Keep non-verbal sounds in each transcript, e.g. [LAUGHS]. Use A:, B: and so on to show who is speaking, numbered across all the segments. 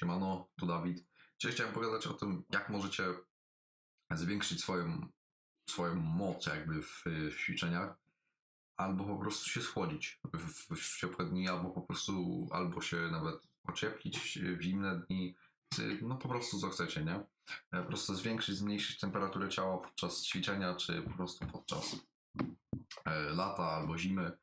A: Siemano, tu Dawid. Dzisiaj chciałem pogadać o tym, jak możecie zwiększyć swoją, swoją moc jakby w, w ćwiczeniach, albo po prostu się schłodzić w, w, ciepłe dni, albo po prostu, albo się nawet ocieplić w zimne dni, no po prostu co chcecie, nie? Po prostu zwiększyć, zmniejszyć temperaturę ciała podczas ćwiczenia, czy po prostu podczas e, lata albo zimy.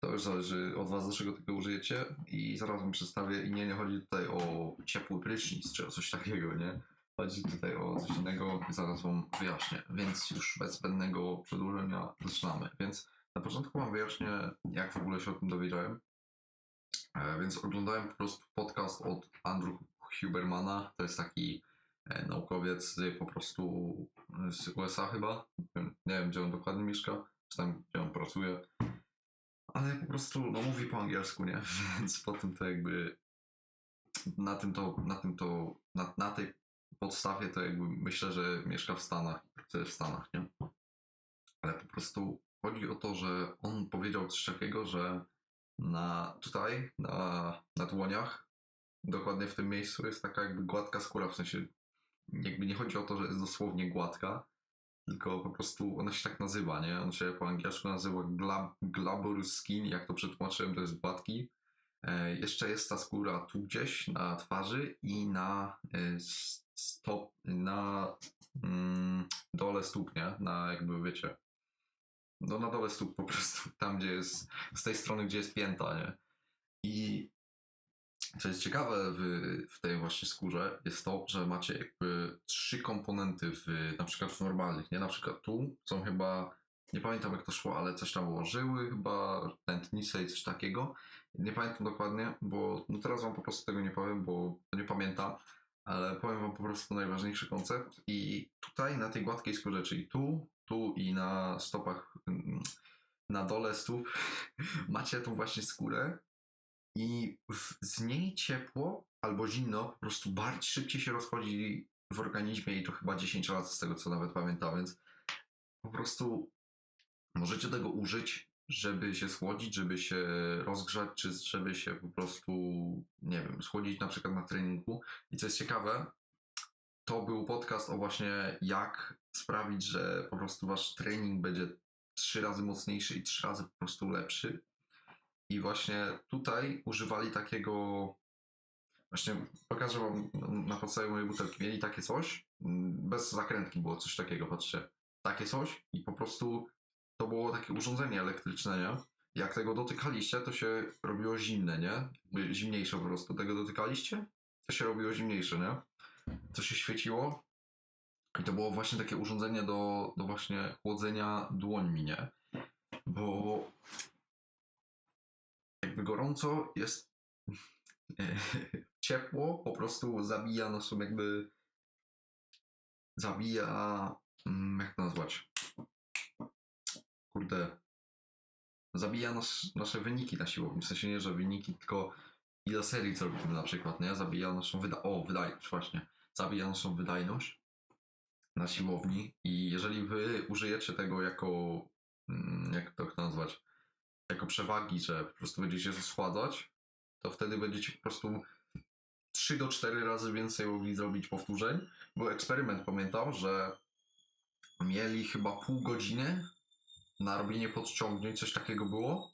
A: To już zależy od Was, do czego tego użyjecie. I zaraz Wam przedstawię. I nie, nie chodzi tutaj o ciepły prysznic czy o coś takiego, nie? Chodzi tutaj o coś innego. Zaraz Wam wyjaśnię. Więc już bez zbędnego przedłużenia zaczynamy. Więc na początku Wam wyjaśnię, jak w ogóle się o tym dowiedziałem. E, więc oglądałem po prostu podcast od Andrew Hubermana. To jest taki e, naukowiec po prostu z USA chyba. Nie wiem, gdzie on dokładnie mieszka, czy tam, gdzie on pracuje ale po prostu no, mówi po angielsku, nie? [LAUGHS] Więc po tym to jakby na tym to, na tym to, na, na tej podstawie to jakby myślę, że mieszka w Stanach, pracuje w Stanach, nie? Ale po prostu chodzi o to, że on powiedział coś takiego, że na tutaj, na, na dłoniach, dokładnie w tym miejscu jest taka jakby gładka skóra, w sensie jakby nie chodzi o to, że jest dosłownie gładka, tylko po prostu ona się tak nazywa, nie? On się po angielsku nazywa glab, glabrous skin, jak to przetłumaczyłem, to jest gładki. E, jeszcze jest ta skóra tu gdzieś na twarzy i na e, stop, na mm, dole stóp, nie? Na jakby wiecie, no na dole stóp po prostu, tam gdzie jest, z tej strony, gdzie jest pięta, nie? I co jest ciekawe w, w tej właśnie skórze, jest to, że macie jakby trzy komponenty w, na przykład w normalnych, nie? Na przykład tu są chyba, nie pamiętam jak to szło, ale coś tam było, żyły chyba, tętnice i coś takiego. Nie pamiętam dokładnie, bo no teraz wam po prostu tego nie powiem, bo nie pamiętam, ale powiem wam po prostu najważniejszy koncept i tutaj na tej gładkiej skórze, czyli tu, tu i na stopach, na dole stóp [LAUGHS] macie tą właśnie skórę, i z niej ciepło albo zimno po prostu bardziej szybciej się rozchodzi w organizmie i to chyba 10 razy z tego co nawet pamiętam, więc po prostu możecie tego użyć, żeby się schłodzić, żeby się rozgrzać, czy żeby się po prostu, nie wiem, schłodzić na przykład na treningu. I co jest ciekawe, to był podcast o właśnie jak sprawić, że po prostu wasz trening będzie trzy razy mocniejszy i trzy razy po prostu lepszy. I właśnie tutaj używali takiego. Właśnie pokażę wam na podstawie mojej butelki. Mieli takie coś, bez zakrętki było coś takiego, patrzcie. Takie coś i po prostu to było takie urządzenie elektryczne, nie? Jak tego dotykaliście, to się robiło zimne, nie? Zimniejsze po prostu. Tego dotykaliście, to się robiło zimniejsze, nie? To się świeciło. I to było właśnie takie urządzenie do, do właśnie chłodzenia dłońmi, nie? Bo jakby gorąco, jest [LAUGHS] ciepło, po prostu zabija naszą jakby zabija mm, jak to nazwać? Kurde. Zabija nas, nasze wyniki na siłowni, w sensie nie, że wyniki, tylko ile serii zrobimy na przykład, nie? Zabija naszą wyda o, wydajność właśnie, zabija naszą wydajność na siłowni i jeżeli wy użyjecie tego jako mm, jak to nazwać jako przewagi, że po prostu będziecie się schładzać, to wtedy będziecie po prostu 3 do 4 razy więcej mogli zrobić powtórzeń. Był eksperyment, pamiętam, że mieli chyba pół godziny na robienie podciągnięć, coś takiego było.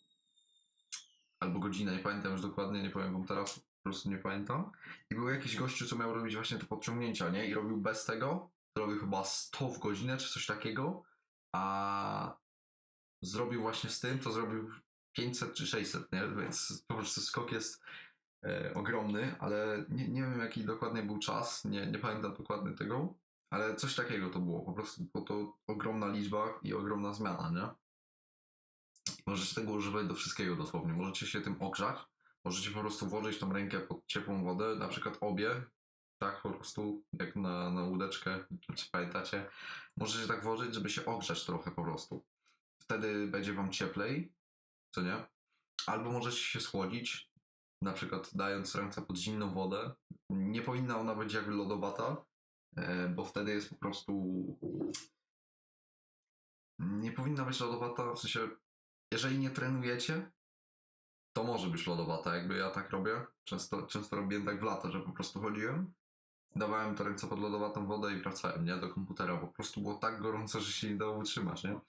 A: Albo godzinę, nie pamiętam już dokładnie, nie powiem wam teraz, po prostu nie pamiętam. I był jakiś gościu, co miał robić właśnie te podciągnięcia, nie? I robił bez tego, robił chyba 100 w godzinę, czy coś takiego, a zrobił właśnie z tym, to zrobił 500 czy 600, nie? Więc po prostu skok jest e, ogromny, ale nie, nie wiem jaki dokładnie był czas, nie, nie pamiętam dokładnie tego, ale coś takiego to było, po prostu było to ogromna liczba i ogromna zmiana, nie? Możecie tego używać do wszystkiego dosłownie, możecie się tym ogrzać, możecie po prostu włożyć tą rękę pod ciepłą wodę, na przykład obie, tak po prostu, jak na, na łódeczkę, czy pamiętacie, możecie tak włożyć, żeby się ogrzać trochę po prostu wtedy będzie wam cieplej, co nie? Albo możecie się schłodzić, na przykład dając ręce pod zimną wodę. Nie powinna ona być jak lodowata, e, bo wtedy jest po prostu. Nie powinna być lodowata, w sensie, jeżeli nie trenujecie, to może być lodowata, jakby ja tak robię. Często, często robiłem tak w lata, że po prostu chodziłem, dawałem to ręce pod lodowatą wodę i wracałem, nie, do komputera. Po prostu było tak gorąco, że się nie dało wytrzymać, nie?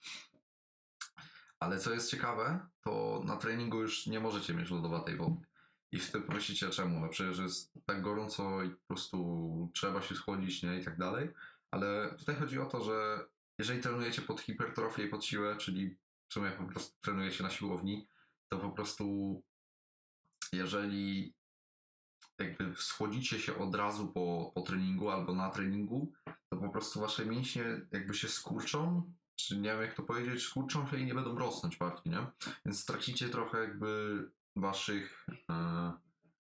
A: Ale co jest ciekawe, to na treningu już nie możecie mieć lodowatej wody. I wtedy pomyślicie czemu? No przecież jest tak gorąco i po prostu trzeba się schłodzić, nie? I tak dalej. Ale tutaj chodzi o to, że jeżeli trenujecie pod hipertrofię i pod siłę, czyli w sumie po prostu trenujecie na siłowni, to po prostu jeżeli jakby schłodzicie się od razu po, po treningu albo na treningu, to po prostu wasze mięśnie jakby się skurczą, czy nie wiem jak to powiedzieć, skurczą się i nie będą rosnąć bardziej, nie? Więc stracicie trochę jakby waszych, e,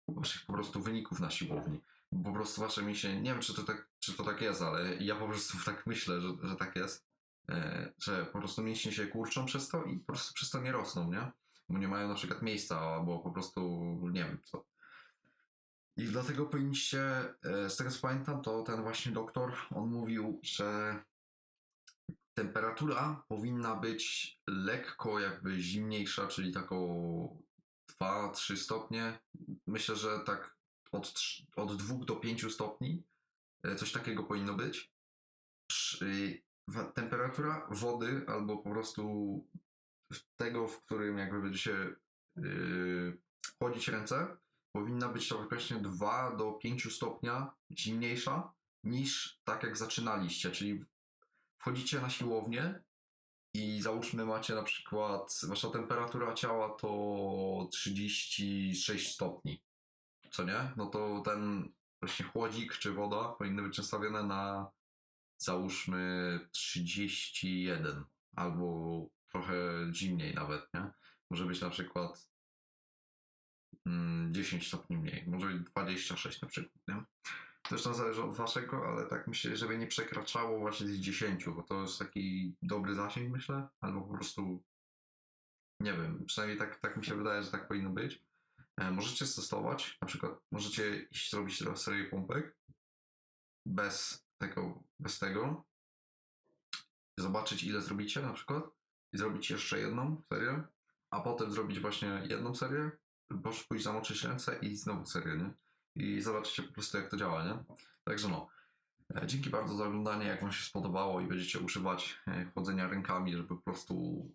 A: waszych po prostu wyników na siłowni. Po prostu wasze mięśnie, nie wiem czy to tak, czy to tak jest, ale ja po prostu [LAUGHS] tak myślę, że, że tak jest, e, że po prostu mięśnie się kurczą przez to i po prostu przez to nie rosną, nie? Bo nie mają na przykład miejsca, albo po prostu nie wiem co. I dlatego powinniście, e, z tego co pamiętam, to ten właśnie doktor, on mówił, że temperatura powinna być lekko jakby zimniejsza, czyli tak o 2-3 stopnie. Myślę, że tak od, trz- od 2 do 5 stopni e, coś takiego powinno być. Temperatura wody albo po prostu tego, w którym jakby będziecie yy, chłodzić ręce, powinna być to właśnie 2 do 5 stopnia zimniejsza niż tak jak zaczynaliście, czyli wchodzicie na siłownię i załóżmy macie na przykład, wasza temperatura ciała to 36 stopni, co nie? No to ten właśnie chłodzik czy woda powinny być nastawione na załóżmy 31 albo trochę zimniej nawet, nie? Może być na przykład mm, 10 stopni mniej, może być 26 na przykład, nie? Zresztą zależy od waszego, ale tak myślę, żeby nie przekraczało właśnie z 10, bo to jest taki dobry zasięg, myślę, albo po prostu nie wiem, przynajmniej tak, tak mi się wydaje, że tak powinno być. E, możecie stosować, na przykład możecie iść zrobić serię pompek bez tego, bez tego, zobaczyć ile zrobicie na przykład i zrobić jeszcze jedną serię, a potem zrobić właśnie jedną serię, pójść zamoczyć ręce i znowu serię, nie? I zobaczycie po prostu jak to działa, nie? Także no. E, Dzięki bardzo za oglądanie, jak Wam się spodobało i będziecie używać e, chodzenia rękami, żeby po prostu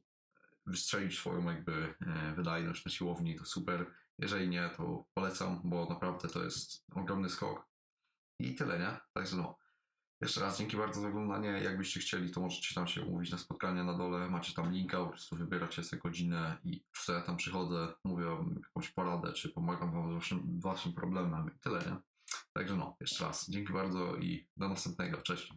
A: wystrzelić swoją jakby e, wydajność na siłowni, to super. Jeżeli nie, to polecam, bo naprawdę to jest ogromny skok. I tyle, nie? Także no. Jeszcze raz dzięki bardzo za oglądanie. Jakbyście chcieli, to możecie tam się umówić na spotkanie na dole. Macie tam linka, po prostu wybieracie sobie godzinę i co ja tam przychodzę, mówię wam jakąś poradę, czy pomagam wam z waszym, waszym problemem i tyle, nie? Także no, jeszcze raz dzięki bardzo i do następnego. Cześć.